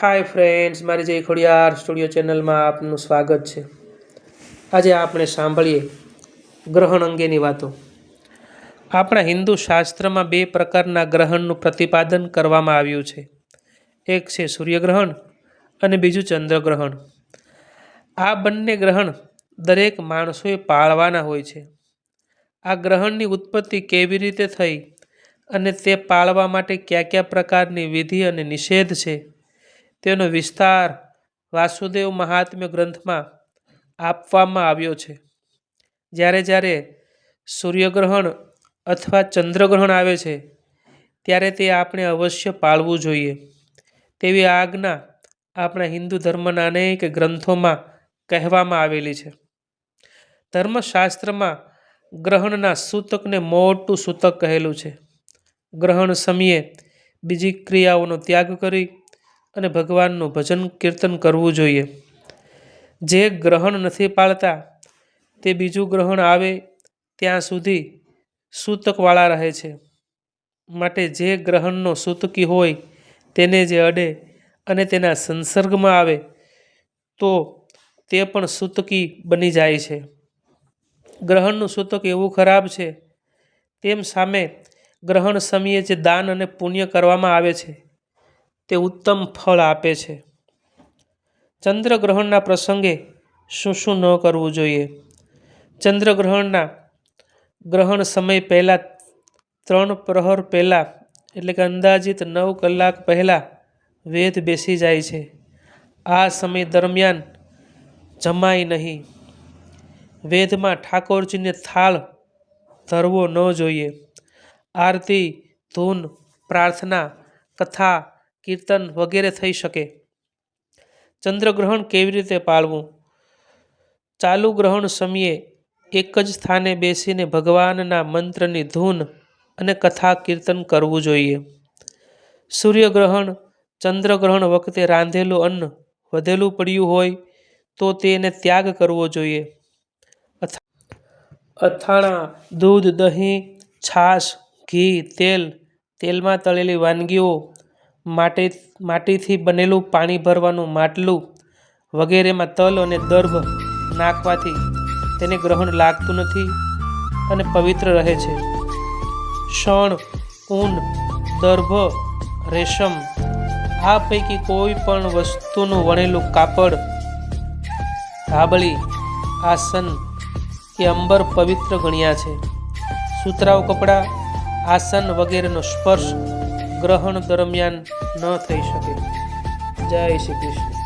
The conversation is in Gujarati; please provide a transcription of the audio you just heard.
હાય ફ્રેન્ડ્સ મારી જય ખોડિયાર સ્ટુડિયો ચેનલમાં આપનું સ્વાગત છે. આજે આપણે સાંભળીએ ગ્રહણ અંગેની વાતો. આપણા હિન્દુ શાસ્ત્રમાં બે પ્રકારના ગ્રહણનું પ્રતિપાદન કરવામાં આવ્યું છે. એક છે સૂર્યગ્રહણ અને બીજું ચંદ્રગ્રહણ. આ બંને ગ્રહણ દરેક માણસોએ પાળવાના હોય છે. આ ગ્રહણની ઉત્પત્તિ કેવી રીતે થઈ અને તે પાળવા માટે કયા કયા પ્રકારની વિધિ અને નિષેધ છે તેનો વિસ્તાર વાસુદેવ મહાત્મ્ય ગ્રંથમાં આપવામાં આવ્યો છે. જ્યારે જ્યારે સૂર્યગ્રહણ અથવા ચંદ્રગ્રહણ આવે છે, ત્યારે તે આપણે અવશ્ય પાળવું જોઈએ. તેવી આજ્ઞા આપણા હિન્દુ ધર્મના અનેક ગ્રંથોમાં કહેવામાં આવેલી છે. ધર્મશાસ્ત્રમાં ગ્રહણના સૂતકને મોટું સૂતક કહેલું છે. ગ્રહણ સમયે બીજી ક્રિયાઓનો ત્યાગ કરી અને ભગવાનનું ભજન કીર્તન કરવું જોઈએ. જે ગ્રહણ નથી પાળતા, તે બીજું ગ્રહણ આવે ત્યાં સુધી સૂતકવાળા રહે છે. માટે જે ગ્રહણનો સૂતકી હોય તેને જે અડે અને તેના સંસર્ગમાં આવે, તો તે પણ સૂતકી બની જાય છે. ગ્રહણનું સૂતક એવું ખરાબ છે, તેમ સામે ગ્રહણ સમયે જે દાન અને પુણ્ય કરવામાં આવે છે. તે ઉત્તમ ફળ આપે છે. ચંદ્રગ્રહણના પ્રસંગે શું શું ન કરવું જોઈએ? ચંદ્રગ્રહણના ગ્રહણ સમય પહેલાં ત્રણ પ્રહર પહેલાં, એટલે કે અંદાજિત નવ કલાક પહેલાં, વેધ બેસી જાય છે. આ સમય દરમિયાન જમાય નહીં. વેદમાં ઠાકોરજીને થાળ ધરવો ન જોઈએ. આરતી, ધૂન, પ્રાર્થના, કથા કીર્તન વગેરે થઈ શકે. ચંદ્રગ્રહણ કેવી રીતે પાળવું? ચાલુ ગ્રહણ સમયે એક જ સ્થાને બેસીને ભગવાનના મંત્રની ધૂન અને કથા કીર્તન કરવું જોઈએ. સૂર્યગ્રહણ ચંદ્રગ્રહણ વખતે રાંધેલું અન્ન વધેલું પડ્યું હોય તો તેને ત્યાગ કરવો જોઈએ. અથાણાં, દૂધ, દહીં, છાશ, ઘી, તેલ, તેલમાં તળેલી વાનગીઓ માટે, માટીથી બનેલું પાણી ભરવાનું માટલું વગેરેમાં તલ અને દર્ભ નાખવાથી તેને ગ્રહણ લાગતું નથી અને પવિત્ર રહે છે. શણ ઊન, દર્ભ, રેશમ આ પૈકી કોઈ પણ વસ્તુનું વણેલું કાપડ, ધાબળી, આસન કે અંબર પવિત્ર ગણ્યા છે. સુતરાઉ કપડાં, આસન વગેરેનો સ્પર્શ ગ્રહણ દરમિયાન ન થઈ શકે. જય શ્રી કૃષ્ણ.